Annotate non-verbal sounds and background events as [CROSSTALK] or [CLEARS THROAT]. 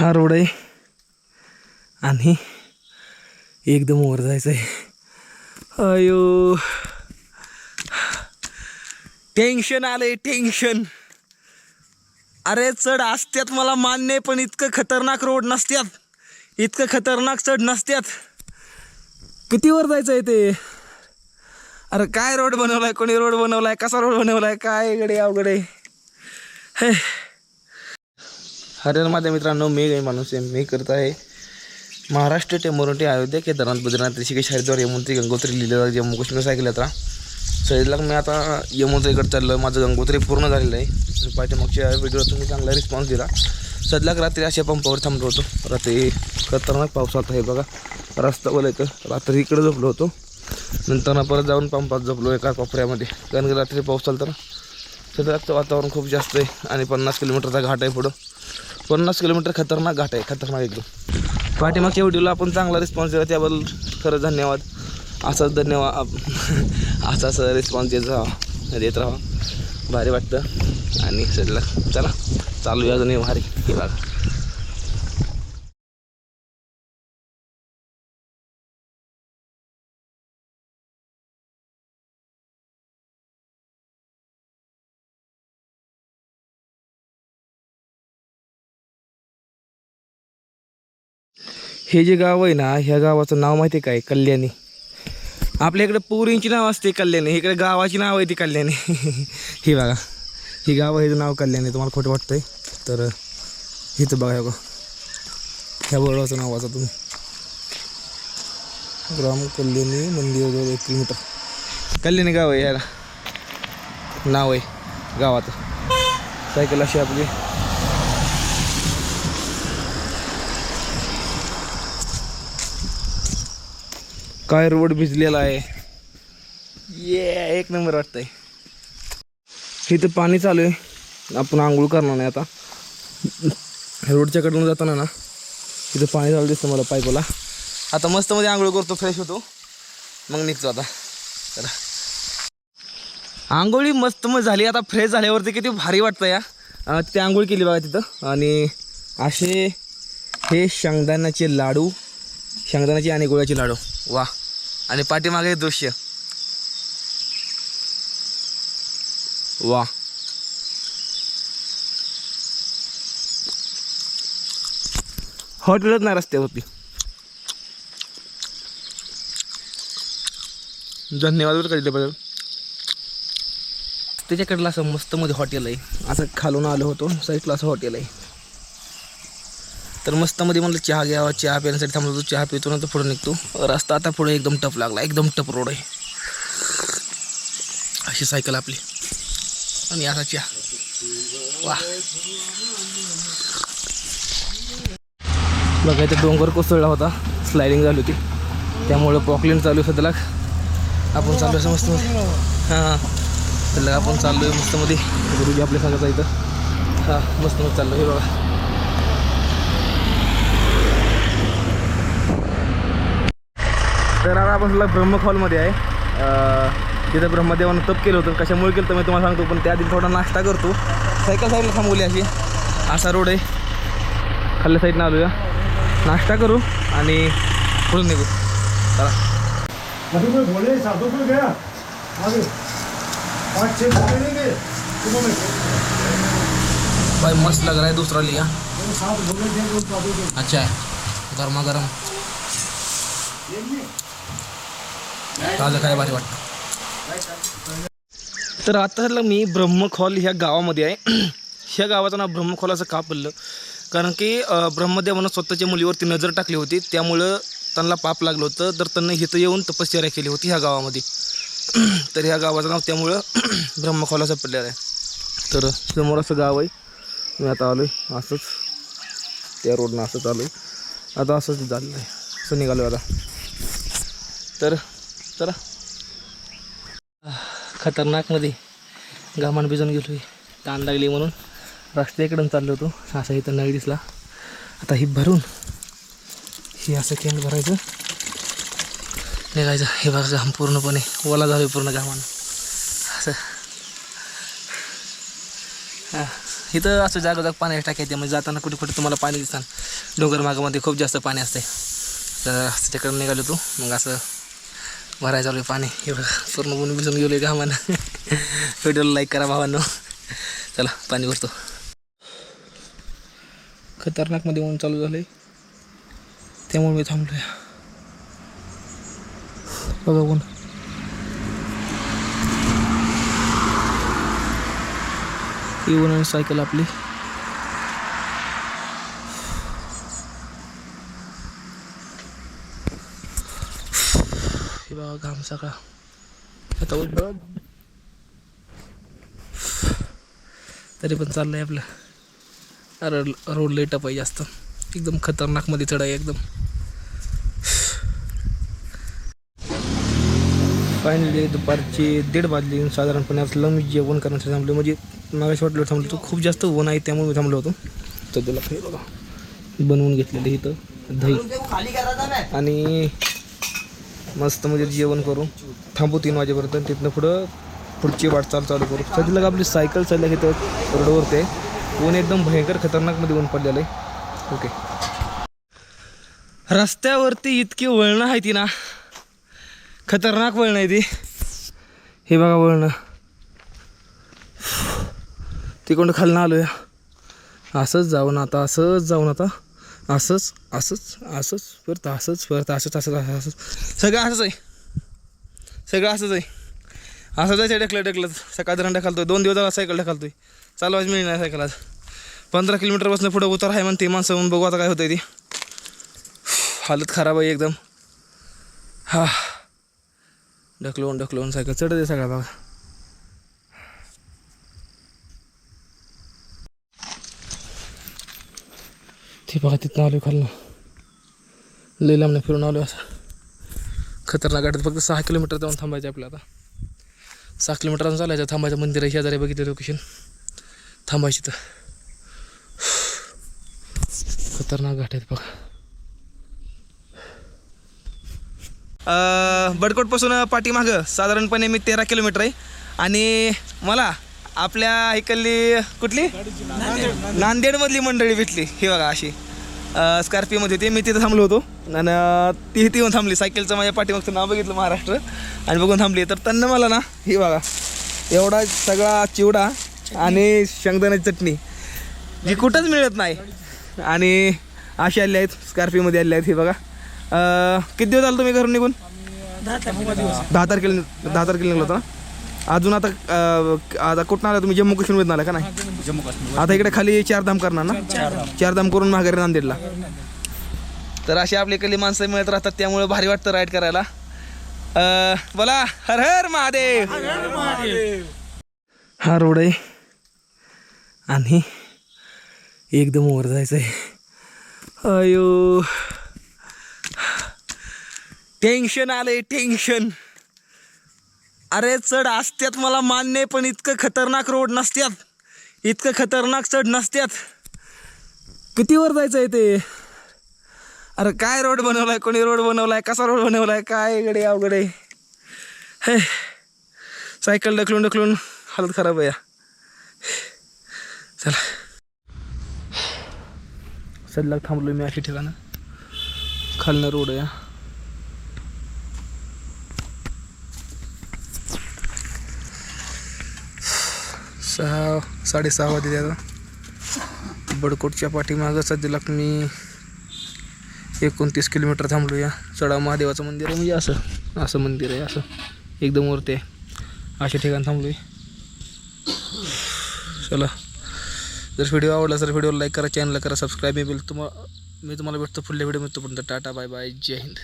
हा रोड आहे. आणि एकदम वर जायचं आहे अयो. टेन्शन आलंय टेन्शन. अरे चढ असत्यात मला मान्य आहे पण इतकं खतरनाक रोड नसत्यात. इतकं खतरनाक चढ नसत्यात. किती वर जायचं आहे ते? अरे काय रोड बनवलाय? कोणी रोड बनवलाय? कसा रोड बनवलाय? काय गडे अवघडे हे. हरिहर माझ्या मित्रांनो मी काही माणूस आहे मी करत आहे. महाराष्ट्र टेंबोरोटी अयोध्या केदारनाथ बद्रीनाथ ऋषिकेश हरिद्वार यमुनत्री गंगोत्री लिहिलेला जम्मू काश्मीर सायकल यात्रा सैदला मी आता यमुनत्रीकडे चाललो माझं गंगोत्री पूर्ण झालेलं आहे. आणि पाठीमागच्या व्हिडिओला तुम्ही चांगला रिस्पॉन्स दिला. सध्याक रात्री अशा पंपावर थांबलो होतो. रात्री खतरनाक पाऊस आता आहे बघा. रस्ता बोलायचं रात्री इकडे झोपलो होतो. नंतर परत जाऊन पंपात झोपलो एका कोपऱ्यामध्ये. कारण की रात्री पाऊस चालतं ना सध्याचं वातावरण खूप जास्त आहे आणि पन्नास किलोमीटरचा घाट आहे पुढं. पन्नास किलोमीटर खतरनाक घाट आहे खतरनाक एकदम पाठीमागच्या व्हिडिओला आपण चांगला रिस्पॉन्स दिला त्याबद्दल खरंच धन्यवाद. असाच धन्यवाद असाच रिस्पॉन्स देत राहा देत राहा. भारी वाटतं. आणि सगळं चला. चालू अजून भारी. हे बघा. हे जे गाव आहे ना ह्या गावाचं नाव माहिती आहे काय कल्याणी. आपल्या इकडे पोरींची नाव असते कल्याणी. इकडे गावाची नाव आहे ती कल्याणी. [LAUGHS] ही बघा. ही गाव आहे नाव कल्याणी. तुम्हाला खोटं वाटतंय तर हिचं बघा ह्या बघा. ह्या बोर्डाचं नाव वाचा तुम्ही. ग्राम कल्याणी मंदिर एक किलोमीटर. कल्याणी गाव आहे याला. नाव आहे गावाचं. सायकल अशी आपली. काय रोड भिजलेला आहे? ये एक नंबर वाटतंय. इथं पाणी चालू आहे. आपण आंघोळ करणार नाही आता. रोडच्या कडून जाताना ना इथं पाणी चालू दिसतं मला पायकोला आता मस्त मध्ये आंघोळ करतो फ्रेश होतो. मग निघतो आता. चला. आंघोळी मस्त मग झाली. आता फ्रेश झाल्यावरती किती भारी वाटतं या. तिथे आंघोळ केली बघा तिथं. आणि असे हे शेंगदाण्याचे लाडू शेंगदाण्याचे आणि गुळाचे लाडू. वा आणि पाठीमागे दृश्य. वा. हॉटेलच नाही रस्त्यावरती. धन्यवाद बरं कधी दिल्याबद्दल त्याच्याकडला असं मस्त मध्ये हॉटेल आहे. असं खालून आलो होतो साईडला असं हॉटेल आहे. तर मस्त मध्ये म्हणलं चहा घ्यावा चहा पिण्यासाठी थांबलो होतो चहा पितो नंतर पुढे निघतो. रस्ता आता पुढे एकदम टफ लागला एकदम टफ रोड आहे. अशी सायकल आपली. आणि असा चहा. वा बघा इथे डोंगर कोसळला होता. स्लायडिंग झाली होती. त्यामुळं पॉकलेन चालू आहे सध्याला आपण चालू आहे मस्त हां हां. सध्या आपण चाललो आहे मस्त मध्ये गुरुजी आपल्या सांगायचा इथं. हां मस्त मस्त चाललो हे बघा. आता आपण सगळं ब्रह्मखॉलमध्ये आहे. अं, तिथं ब्रह्मदेवानं तप केलं होतं. कशामुळे केलं तर मी तुम्हाला सांगतो पण त्याआधी थोडा नाश्ता करतो. सायकल साईडला थांबवली अशी. असा रोड आहे. खाल्ल्या साईडनं आलो या नाश्ता करू आणि पुढून निघू. भाई मस्त लग रहा है दूसरा लिया. अच्छा. है गरमा गरम ताजं काय भारी वाटतं. तर आता मी ब्रह्मखॉल ह्या गावामध्ये आहे. [CLEARS THROAT] ह्या गावाचं नाव ब्रह्मखॉल असं का पडलं? कारण की ब्रह्मदेवानं स्वतःच्या मुलीवरती नजर टाकली होती. त्यामुळं त्यांना पाप लागलं होतं. तर त्यांनी इथं येऊन तपश्चर्या केली होती ह्या गावामध्ये. [CLEARS THROAT] तर ह्या गावाचं नाव त्यामुळं [CLEARS THROAT] ब्रह्मखॉल असं पडलेलं आहे. तर समोर असं गाव आहे. मी आता आलो आहे असंच. त्या रोडनं असंच आलो आहे. आता असंच झालेलं आहे. असं निघालो आता. तर चला. खतरनाकमध्ये घामान भिजून गेलो आहे ताण लागली म्हणून रस्त्याकडून चाललो होतो. असा इथं नळी दिसला. आता ही भरून ही असं केंद्र भरायचं. निघायचं. हे बघा घाम पूर्णपणे. ओला झालो पूर्ण घामान. असं. हां. इथं असं जागोजाग पाणी टाकायचे म्हणजे जाताना कुठे कुठे तुम्हाला पाणी दिसतात. डोंगर मागामध्ये खूप जास्त पाणी असते तर त्याच्याकडे निघालो तू मग असं भरायचं चालू आहे पाणी. हे बघा पूर्ण ऊन भिजून गेलो आहे घामानं. व्हिडिओला लाईक करा भावांनो. चला पाणी भरतो. खतरनाकमध्ये ऊन चालू झालं आहे त्यामुळे मी थांबलो आहे बघा ऊन. ही ऊन सायकल आपली. हे बाबा घाम सगळा. आता ऊन तरी पण चाललंय आपलं. अरे रोड लई टप आहे जास्त. एकदम खतरनाकमध्ये चढाई एकदम. फायनली दुपारची दीड वाजली. साधारणपणे आज लंग जेवण करण्यासाठी थांबलो म्हणजे मागाशी वाटलं थांबलो तो खूप जास्त ऊन आहे त्यामुळे मी थांबलो होतो. तर त्याला बघा. बनवून घेतलेलं इथं दही. आणि मस्त म्हणजे जेवण करू. थांबू तीन वाजेपर्यंत तिथनं पुढं पुढची वाटचाल चालू करू. सध्याला आपली सायकल चालल्या इथं रोडवरती. आहे ऊन एकदम भयंकर खतरनाकमध्ये ऊन पडलेलं आहे. ओके रस्त्यावरती इतकी वळणं आहे ती ना. खतरनाक वळण आहे ती. हे बघा वळणं. तिकडून खालनं आलो या असंच जाऊन आता असंच जाऊन आता. असंच असंच असंच परत असंच परत असंच असंच असं असंच. सगळं असंच आहे. सगळं असंच आहे. असं जायचं ढकलं ढकलत सकाळ दरण ढकलतोय दोन दिवस झाला सायकल ढकलतोय. चालवाच मिळणार सायकल आज. पंधरा किलोमीटर बसणं पुढं उतार आहे म्हणते माणसं म्हणून बघू आता काय होतंय ती. हालत खराब आहे एकदम. हा. ढकलवून ढकलवून सायकल. चढत आहे सगळा बघा. ते बघा तिथनं आलो खालनं. लई लांबनं फिरून आलो असं खतरनाक गाडीत फक्त सहा किलोमीटर जाऊन थांबायचं आपलं आता. सहा किलोमीटर चालायचं थांबायचं मंदिर आहे शेजारी बघितलं लोकेशन थांबायची तर. खतरनाक घाट आहेत बघा. बडकोटपासून पाठीमागं साधारणपणे मी तेरा किलोमीटर आहे. आणि मला आपल्या इकडली कुठली? नांदेडमधली मंडळी भेटली. ही बघा अशी. स्कॉर्पिओमध्ये होती मी तिथं थांबलो होतो. आणि ती ती येऊन थांबली. सायकलचं माझ्या पाठीमागचं नाव बघितलं महाराष्ट्र. आणि बघून थांबली. तर त्यांना मला ना ही बघा. एवढा सगळा चिवडा आणि शेंगदाण्याची चटणी जी कुठंच मिळत नाही. आणि अशी आले आहेत स्कॉर्पिओमध्ये आले आहेत हे बघा. किती दिवस झाले तुम्ही घरून निघून? दहा तारखेला दहा तारखेला निघलो होता ना? अजून आता अं, आता कुठं आला तुम्ही? जम्मू काश्मीरमध्ये आला का नाही? जम्मू काश्मीर आता इकडे खाली चारधाम करणार ना? चारधाम. करून माघारी नांदेडला. तर अशी आपली इकडली माणसं मिळत राहतात त्यामुळे भारी वाटतं राईड करायला. अं, बोला हर हर महादेव. हा रोड आहे. आणि एकदम वर जायचं आहे अयो. टेन्शन आलंय टेन्शन अरे चढ असत्यात मला मान्य आहे, पण इतकं खतरनाक रोड नसत्यात. इतकं खतरनाक चढ नसत्यात. किती वर जायचं आहे ते? अरे काय रोड बनवलाय? कोणी रोड बनवलाय? कसा रोड बनवलाय? काय गडे अवघड आहे. हे सायकल ढकलून ढकलून हालत खराब आहे या. चला. सध्या थांबलो मी अशी ठिकाणं. खालनं रोड आहे सहा साडेसहा वाजले आता. बडकोटच्या पाठीमागं सध्याला मी एकोणतीस किलोमीटर थांबलो या चढा महादेवाचं मंदिर आहे म्हणजे असं. असं मंदिर आहे असं. एकदम वरती आहे. अशा ठिकाणी थांबलो आहे चला. जर व्हिडिओ आवडला तर व्हिडिओला लाईक करा चॅनलला करा सबस्क्राईब मी बिल तुम्हाला मी तुम्हाला भेटतो पुढल्या व्हिडिओमध्ये तोपर्यंत टाटा बाय बाय जय हिंद.